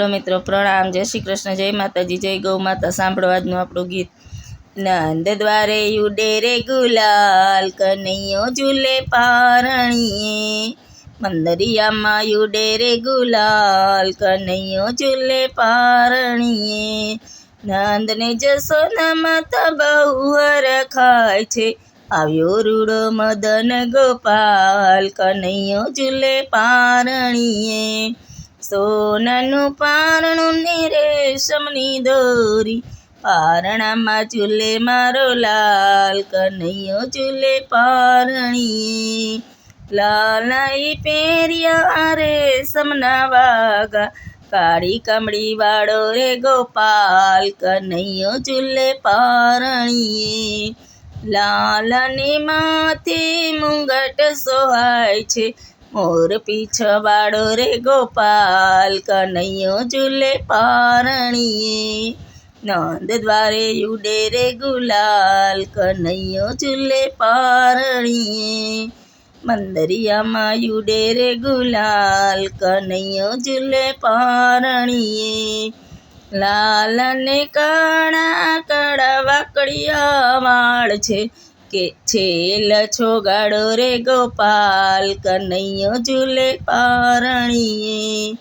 લો મિત્રો પ્રણામ. જય શ્રી કૃષ્ણ, જય માતાજી, જય ગૌ માતા. સાંભળો આજનું આપણું ગીત. નંદ દ્વારે યુડે રે ગુલાલ, કનૈયો ઝૂલે પારણીએ. મંદરિયામાં યુડે રે ગુલાલ, કનૈયો ઝૂલે પારણીએ. નંદને જશોના માતા બહુ રખાય છે. આવ્યો રૂડો મદન ગોપાલ, કનૈયો ઝૂલે પારણીએ. સોનાનું પારણું ને રેશમની દોરી. પારણામાં ચૂલે મારો લાલ કનૈયો ચૂલે પારણીએ. લાલાઈ પહેર્યા રેશમના વાગા કાળી કમળી વાળો રે ગોપાલ કનૈયો ચૂલે પારણીએ. લાલાને માથે મુંગટ સોહાય છે. મોર પીછવાડો રે ગોપાલ, કનૈયો ઝૂલે પારણીએ. નંદ દ્વારે ઉડે રે ગુલાલ, કનૈયો ઝૂલે પારણીએ. મંદરિયામાં ઉડે રે ગુલાલ, કનૈયો ઝૂલે પારણીએ. લાલને કણા કડા વાકડિયા વાળ છે કે છેલ છોગાડો રે ગોપાલ, કનૈયો ઝૂલે પારણીએ.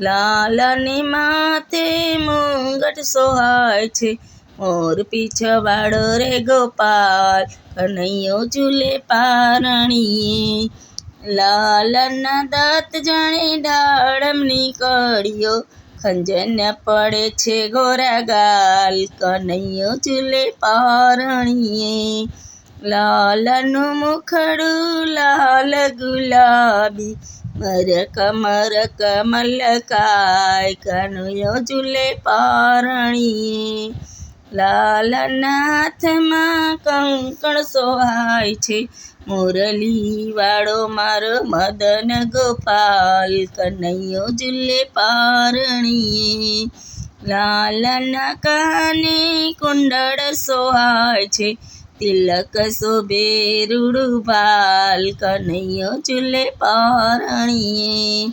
લાલને માથે મુંગટ સોહાય છે, મોર પીછવાડો રે ગોપાલ, કનૈયો ઝૂલે પારણીએ. લાલના દાંત જાણે ડાળમની કડીઓ ખંજન પડે છે ગોરા ગાલ, કનૈયો ઝૂલે પારણીએ. લાલનું મુખડું લાલ ગુલાબી. મરક મરક મલકાય, કનૈયો ઝૂલે પારણીએ લાલના હાથમાં કંકણ સોહાય છે મુરલી વાળો મારો મદન ગોપાલ, કનૈયો ઝૂલે પારણીએ લાલના કાને કુંડળ સોહાય છે તિલક શોભે રૂડું ભાલ કનૈયો ચૂલે પારણીએ.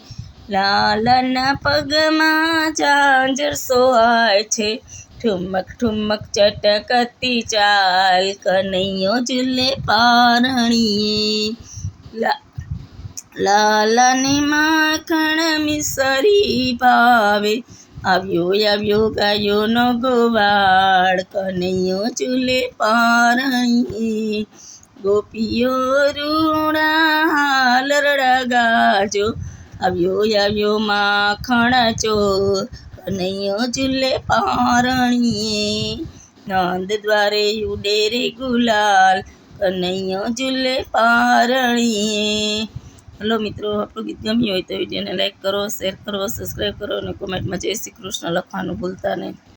લાલના પગમાં ઝાંઝર સોહાય છે. ઠુમક ઠુમક ચટકતી ચાલ કનૈયો ચૂલે પારણીએ. લાલાની માખણ મિસરી ભાવે. આવ્યો આવ્યો ગાયોનો ગોવાળ, કનૈયો ચૂલે પારણી ગોપીઓ રૂડા હાલ રડા ગાજો, આવ્યો આવ્યો માખણ ચોર, કનૈયો ચૂલે પારણીએ નંદ દ્વારે ઉડેરે ગુલાલ, કનૈયો ચૂલે પારણીએ હલો મિત્રો, આપણું ગીત ગમ્યું હોય તો વિડીયોને લાઇક કરો શેર કરો સબસ્ક્રાઈબ કરો અને કોમેન્ટમાં જય શ્રી કૃષ્ણ લખવાનું ભૂલતા નહીં.